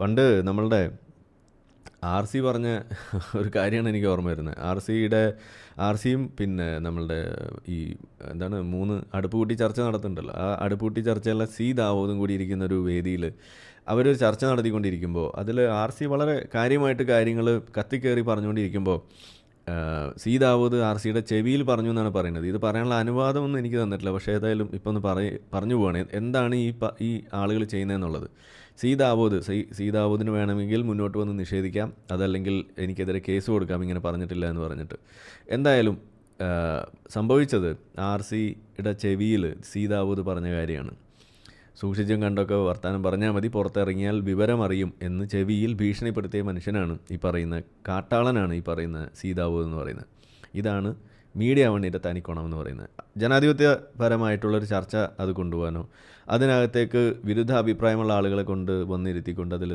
പണ്ട് നമ്മളുടെ R C പറഞ്ഞ ഒരു കാര്യമാണ് എനിക്ക് ഓർമ്മ വരുന്നത്. ആർ സിയുടെ ആർ സിയും പിന്നെ നമ്മളുടെ ഈ എന്താണ് മൂന്ന് അടുപ്പ് കൂട്ടി ചർച്ച നടത്തുന്നുണ്ടല്ലോ. ആ അടുപ്പ് കൂട്ടി ചർച്ചയുള്ള സി ദാവോദും കൂടി ഇരിക്കുന്ന ഒരു വേദിയിൽ അവരൊരു ചർച്ച നടത്തിക്കൊണ്ടിരിക്കുമ്പോൾ അതിൽ ആർ സി വളരെ കാര്യമായിട്ട് കാര്യങ്ങൾ കത്തിക്കേറി പറഞ്ഞുകൊണ്ടിരിക്കുമ്പോൾ സി ദാവൂദ് ആർ സിയുടെ ചെവിയിൽ പറഞ്ഞു എന്നാണ് പറയുന്നത്. ഇത് പറയാനുള്ള അനുവാദമൊന്നും എനിക്ക് തന്നിട്ടില്ല. പക്ഷേ ഏതായാലും ഇപ്പോൾ ഒന്ന് പറയ പറഞ്ഞു പോവാണ്. എന്താണ് ഈ ഈ ആളുകൾ ചെയ്യുന്നതെന്നുള്ളത് സി ദാവൂദ് സി സി വേണമെങ്കിൽ മുന്നോട്ട് വന്ന് നിഷേധിക്കാം. അതല്ലെങ്കിൽ എനിക്കെതിരെ കേസ് കൊടുക്കാം ഇങ്ങനെ പറഞ്ഞിട്ടില്ല എന്ന് പറഞ്ഞിട്ട്. എന്തായാലും സംഭവിച്ചത് ആർ സിയുടെ ചെവിയിൽ സീതാവോദ് പറഞ്ഞ കാര്യമാണ്. സൂക്ഷിച്ചും കണ്ടൊക്കെ വർത്തമാനം പറഞ്ഞാൽ മതി പുറത്തിറങ്ങിയാൽ വിവരമറിയും എന്ന് ചെവിയിൽ ഭീഷണിപ്പെടുത്തിയ മനുഷ്യനാണ് ഈ പറയുന്ന കാട്ടാളനാണ് ഈ പറയുന്ന സീതാവ് എന്ന് പറയുന്നത്. ഇതാണ് മീഡിയ വണ്ണിന്റെ തനിക്കോണം എന്ന് പറയുന്നത്. ജനാധിപത്യപരമായിട്ടുള്ളൊരു ചർച്ച അത് കൊണ്ടുപോകാനോ അതിനകത്തേക്ക് വിരുദ്ധ അഭിപ്രായമുള്ള ആളുകളെ കൊണ്ട് വന്നിരുത്തിക്കൊണ്ട് അതിൽ